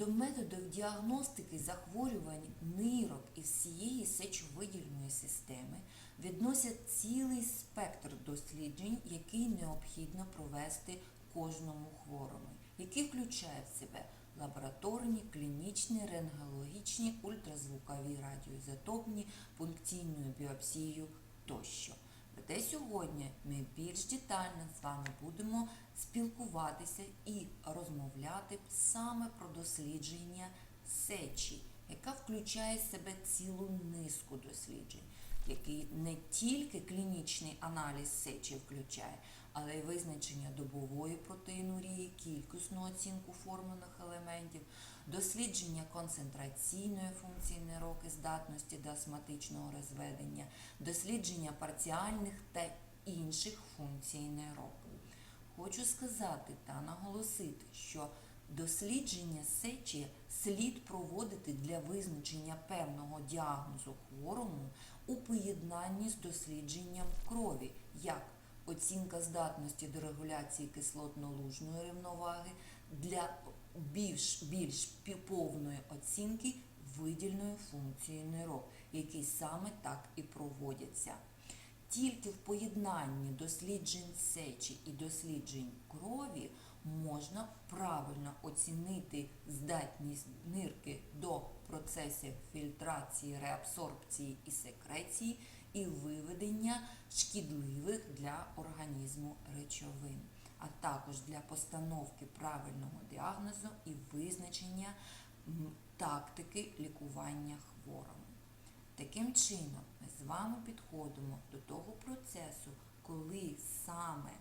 До методів діагностики захворювань нирок і всієї сечовидільної системи відносять цілий спектр досліджень, який необхідно провести кожному хворому, який включає в себе лабораторні, клінічні, рентгенологічні, ультразвукові радіоізотопні, пункційну біопсію тощо. Проте сьогодні ми більш детально з вами будемо спілкуватися і розмовляти саме про дослідження сечі, яка включає в себе цілу низку досліджень, який не тільки клінічний аналіз сечі включає, але й визначення добової протеїнурії, кількісну оцінку формульних елементів, дослідження концентраційної функції нирок і здатності до астматичного розведення, дослідження парціальних та інших функцій нирок. Хочу сказати та наголосити, що дослідження сечі слід проводити для визначення певного діагнозу хворому у поєднанні з дослідженням крові, як оцінка здатності до регуляції кислотно-лужної рівноваги для більш, більш повної оцінки видільної функції нирок, які саме так і проводяться. Тільки в поєднанні досліджень сечі і досліджень крові можна правильно оцінити здатність нирки до процесів фільтрації, реабсорбції і секреції і виведення шкідливих для організму речовин, а також для постановки правильного діагнозу і визначення тактики лікування хворому. Таким чином, ми з вами підходимо до того процесу, коли саме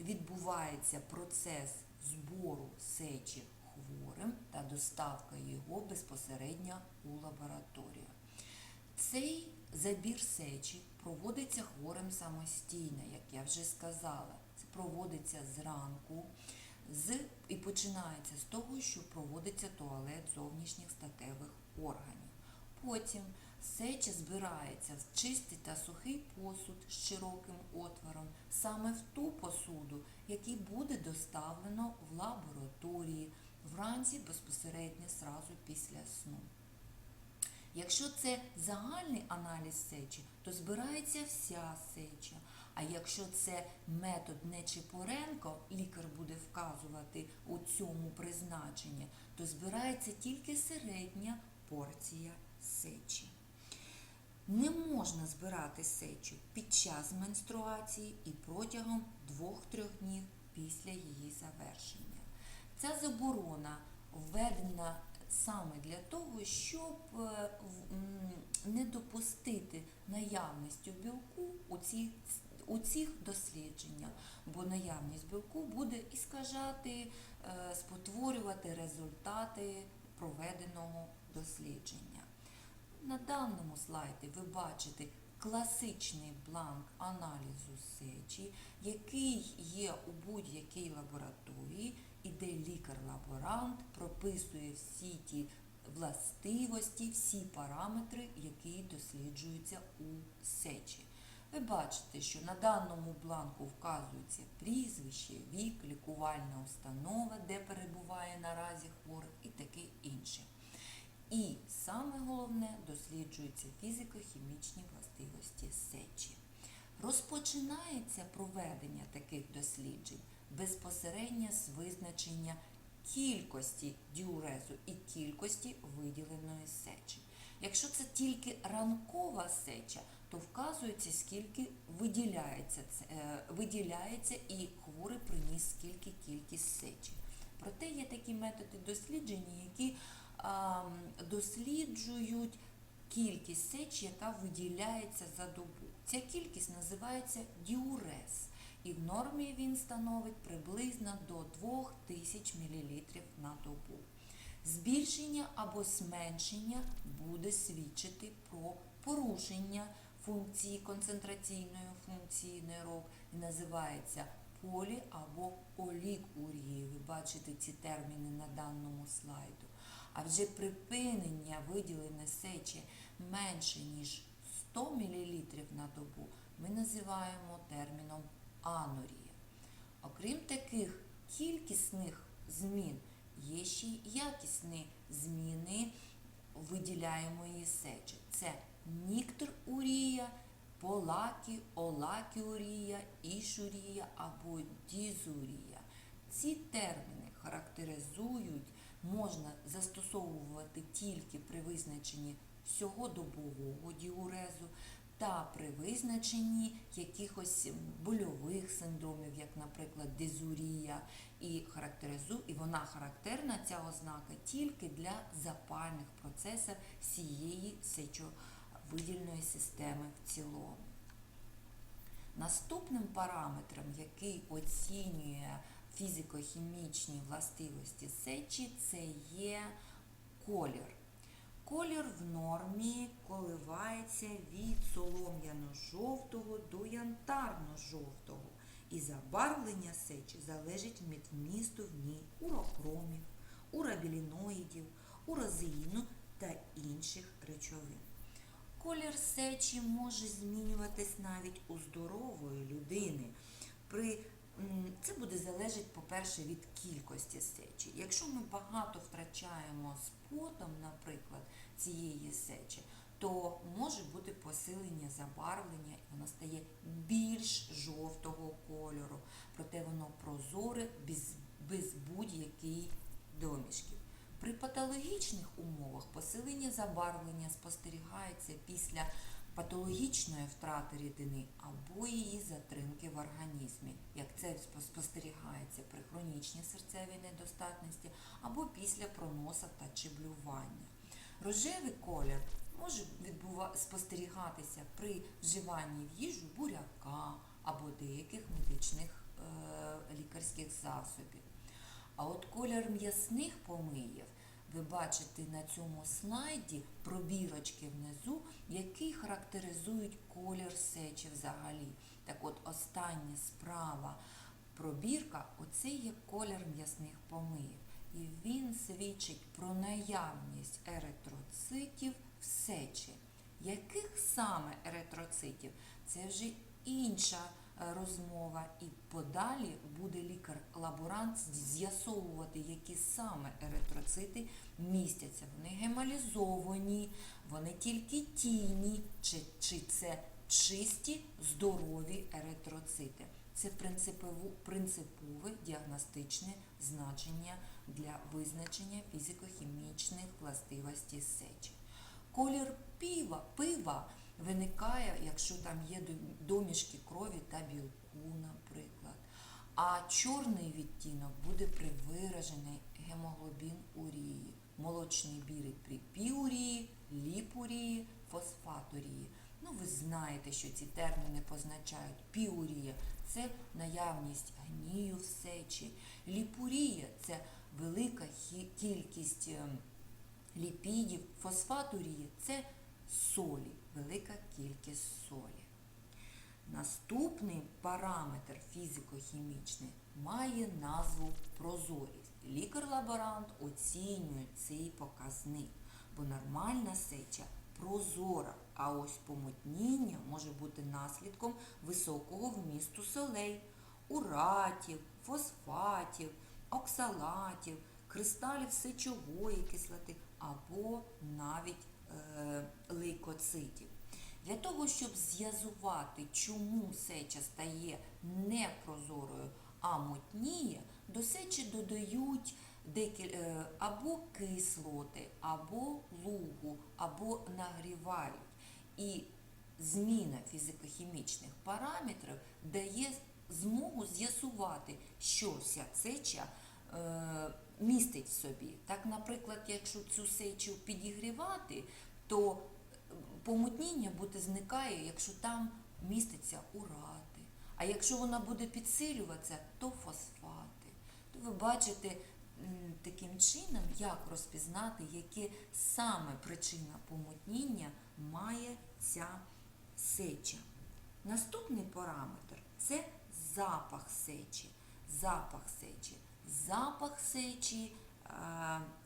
відбувається процес збору сечі хворим та доставка його безпосередньо у лабораторію. Цей забір сечі проводиться хворим самостійно, як я вже сказала. Проводиться зранку з, і починається з того, що проводиться туалет зовнішніх статевих органів. Потім сеча збирається в чистий та сухий посуд з широким отвором, саме в ту посуду, який буде доставлено в лабораторії вранці безпосередньо сразу після сну. Якщо це загальний аналіз сечі, то збирається вся сеча. А якщо це метод Нечипоренко, лікар буде вказувати у цьому призначенні, то збирається тільки середня порція сечі. Не можна збирати сечу під час менструації і протягом 2-3 днів після її завершення. Ця заборона введена саме для того, щоб е, не допустити наявності білку у цих, у цих дослідженнях, бо наявність білку буде іскажати, е, спотворювати результати проведеного дослідження. На даному слайді ви бачите класичний бланк аналізу сечі, який є у будь-якій лабораторії, і де лікар-лаборант прописує всі ті властивості, всі параметри, які досліджуються у сечі. Ви бачите, що на даному бланку вказується прізвище, вік, лікувальна установа, де перебуває наразі хворий і таке інше. І саме головне досліджуються фізико-хімічні властивості сечі. Розпочинається проведення таких досліджень безпосередньо з визначення кількості діурезу і кількості виділеної сечі. Якщо це тільки ранкова сеча, то вказується, скільки виділяється, е, виділяється і хворий приніс скільки кількість сечі. Проте є такі методи дослідження, які досліджують кількість сечі, яка виділяється за добу. Ця кількість називається діурез, і в нормі він становить приблизно до 2000 мл на добу. Збільшення або зменшення буде свідчити про порушення функції концентраційної функції нейрок і називається полі або олікурії. Ви бачите ці терміни на даному слайду. А вже припинення виділення сечі менше ніж 100 мл на добу ми називаємо терміном анорія. Окрім таких кількісних змін, є ще й якісні зміни виділяємої сечі. Це ніктерурія, полакі, олакіурія, ішурія або дізурія. Ці терміни характеризують, можна застосовувати тільки при визначенні всього добового діурезу та при визначенні якихось больових синдромів, як, наприклад, дизурія, і характеризу, і вона характерна, ця ознака, тільки для запальних процесів всієї сечовидільної системи в цілому. Наступним параметром, який оцінює фізико-хімічні властивості сечі, це є колір. Колір в нормі коливається від солом'яно-жовтого до янтарно-жовтого. І забарвлення сечі залежить від вмісту в ній урохромів, урабіліноїдів, уразеїну та інших речовин. Колір сечі може змінюватись навіть у здорової людини. При, це буде залежати, по-перше, від кількості сечі. Якщо ми багато втрачаємо з потом, наприклад, цієї сечі, то може бути посилення забарвлення, і воно стає більш жовтого кольору, проте воно прозоре без, без будь-яких домішків. При патологічних умовах посилення забарвлення спостерігається після патологічної втрати рідини або її затримки в організмі, як це спостерігається при хронічній серцевій недостатності або після проноса та чи блювання. Рожевий колір може спостерігатися при вживанні в їжу буряка або деяких медичних е, лікарських засобів. А от колір м'ясних помиїв ви бачите на цьому слайді пробірочки внизу, які характеризують колір сечі взагалі. Так от остання справа пробірка оце є колір м'ясних помиїв. І він свідчить про наявність еритроцитів в сечі. Яких саме еритроцитів? Це вже інша розмова, і подалі буде лікар-лаборант з'ясовувати, які саме еритроцити містяться. Вони гемалізовані, вони тільки тіні, чи, чи це чисті здорові еритроцити. Це принципове діагностичне значення для визначення фізико-хімічних властивостей сечі. Колір пива, пива виникає, якщо там є домішки крові та білку, наприклад. А чорний відтінок буде при виражений гемоглобін урії, молочний білий при піурії, ліпурії, фосфатурії. Ну, ви знаєте, що ці терміни позначають піурія. Це наявність гнію в сечі, ліпурія це велика кількість ем, ліпідів, фосфатурії це солі, велика кількість солі. Наступний параметр фізико-хімічний має назву прозорість. Лікар-лаборант оцінює цей показник, бо нормальна сеча прозора, а ось помутніння може бути наслідком високого вмісту солей, уратів, фосфатів, оксалатів, кристалів сечової кислоти або навіть лейкоцитів. Для того, щоб з'язувати, чому сеча стає непрозорою, а мутніє, до сечі додають е, або кислоти, або лугу, або нагрівають. І зміна фізико-хімічних параметрів дає змогу з'ясувати, що вся сеча е, містить в собі. Так, наприклад, якщо цю сечу підігрівати, то помутніння буде зникає, якщо там міститься урати. А якщо вона буде підсилюватися, то фосфати. То ви бачите таким чином, як розпізнати, яке саме причина помутніння має ця сеча. Наступний параметр це запах сечі. Запах сечі. Запах сечі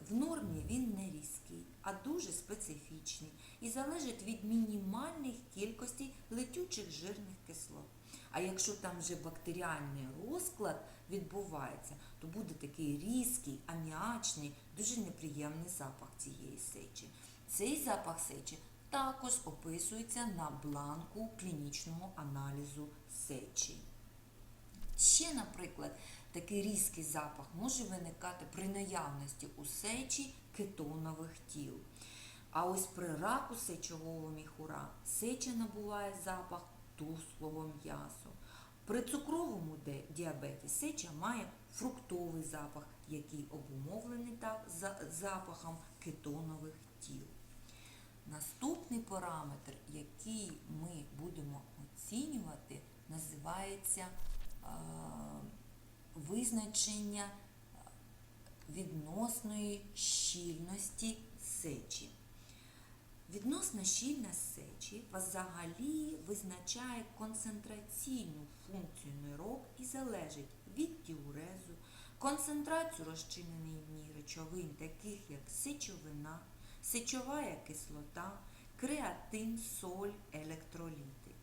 в нормі він не різкий, а дуже специфічний і залежить від мінімальних кількостей летючих жирних кислот. А якщо там вже бактеріальний розклад відбувається, то буде такий різкий, аміачний, дуже неприємний запах цієї сечі. Цей запах сечі також описується на бланку клінічного аналізу сечі. Ще, наприклад, такий різкий запах може виникати при наявності у сечі кетонових тіл. А ось при раку сечового міхура сеча набуває запах тухлого м'ясу. При цукровому діабеті сеча має фруктовий запах, який обумовлений так за- запахом кетонових тіл. Наступний параметр, який ми будемо оцінювати, називається визначення відносної щільності сечі. Відносна щільність сечі взагалі визначає концентраційну функцію нирок і залежить від діурезу, концентрацію розчиненої в ній речовин, таких як сечовина, сечова кислота, креатин, соль, електроліти.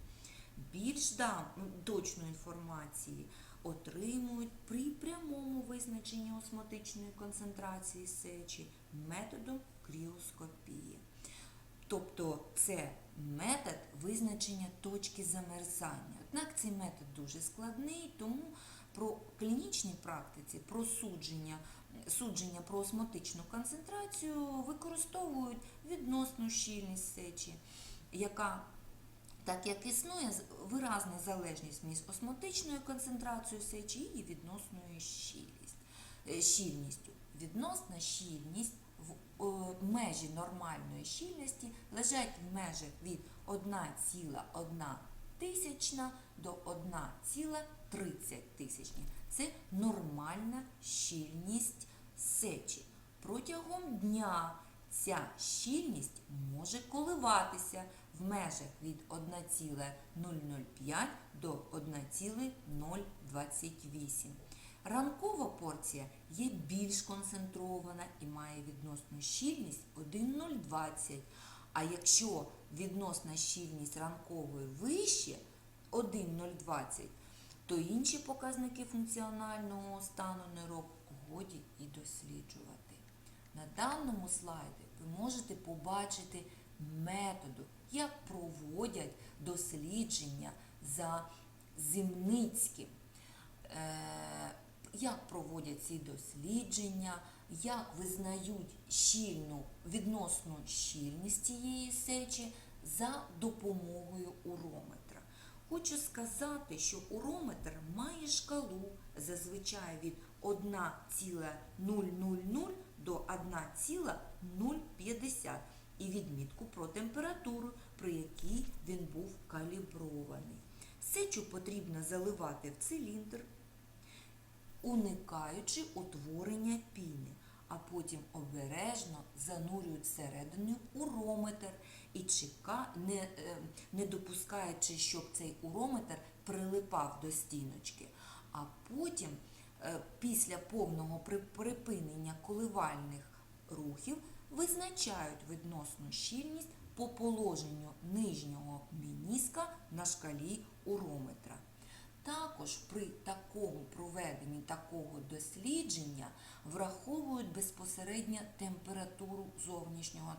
Більш ну, точну інформацію отримують при прямому визначенні осмотичної концентрації сечі методом кріоскопії. Тобто це метод визначення точки замерзання. Однак цей метод дуже складний, тому про клінічній практиці про судження, судження про осмотичну концентрацію використовують відносну щільність сечі, яка так як існує виразна залежність між осмотичною концентрацією сечі і відносною е, щільністю. Відносна щільність в межі нормальної щільності лежать в межах від 1,1 тисячна до 1,30 тисячні. Це нормальна щільність сечі. Протягом дня ця щільність може коливатися в межах від 1,005 до 1,028. Ранкова порція є більш концентрована і має відносну щільність 1,020. А якщо відносна щільність ранкової вище 1,020, то інші показники функціонального стану нирок годі і досліджувати. На даному слайді ви можете побачити методу, як проводять дослідження за Зимницьким. Е, Як проводять ці дослідження, як визнають щільну відносну щільність цієї сечі за допомогою урометра. Хочу сказати, що урометр має шкалу зазвичай від 1,000 до 1,050 і відмітку про температуру, при якій він був калібрований. Сечу потрібно заливати в циліндр, уникаючи утворення піни, а потім обережно занурюють всередину урометр і чека, не, е, не допускаючи, щоб цей урометр прилипав до стіночки. А потім, е, після повного припинення коливальних рухів, визначають відносну щільність по положенню нижнього мініска на шкалі урометра. Також при такому проведенні такого дослідження враховують безпосередньо температуру зовнішнього,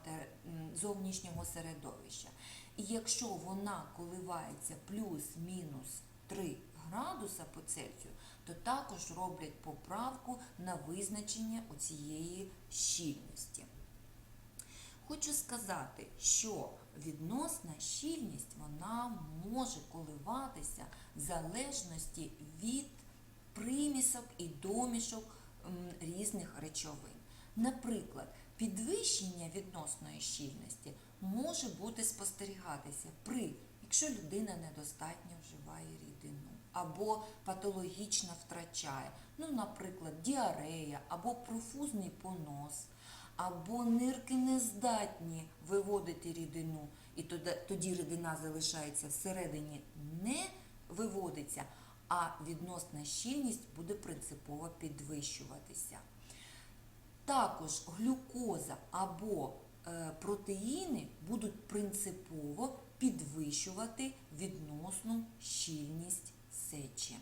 зовнішнього середовища. І якщо вона коливається плюс-мінус 3 градуса по Цельсію, то також роблять поправку на визначення цієї щільності. Хочу сказати, що відносна щільність вона може коливатися в залежності від примісок і домішок різних речовин. Наприклад, підвищення відносної щільності може бути спостерігатися при, якщо людина недостатньо вживає рідину або патологічно втрачає, ну, наприклад, діарея або профузний понос або нирки не здатні виводити рідину, і тоді, рідина залишається всередині, не виводиться, а відносна щільність буде принципово підвищуватися. Також глюкоза або е, протеїни будуть принципово підвищувати відносну щільність сечі.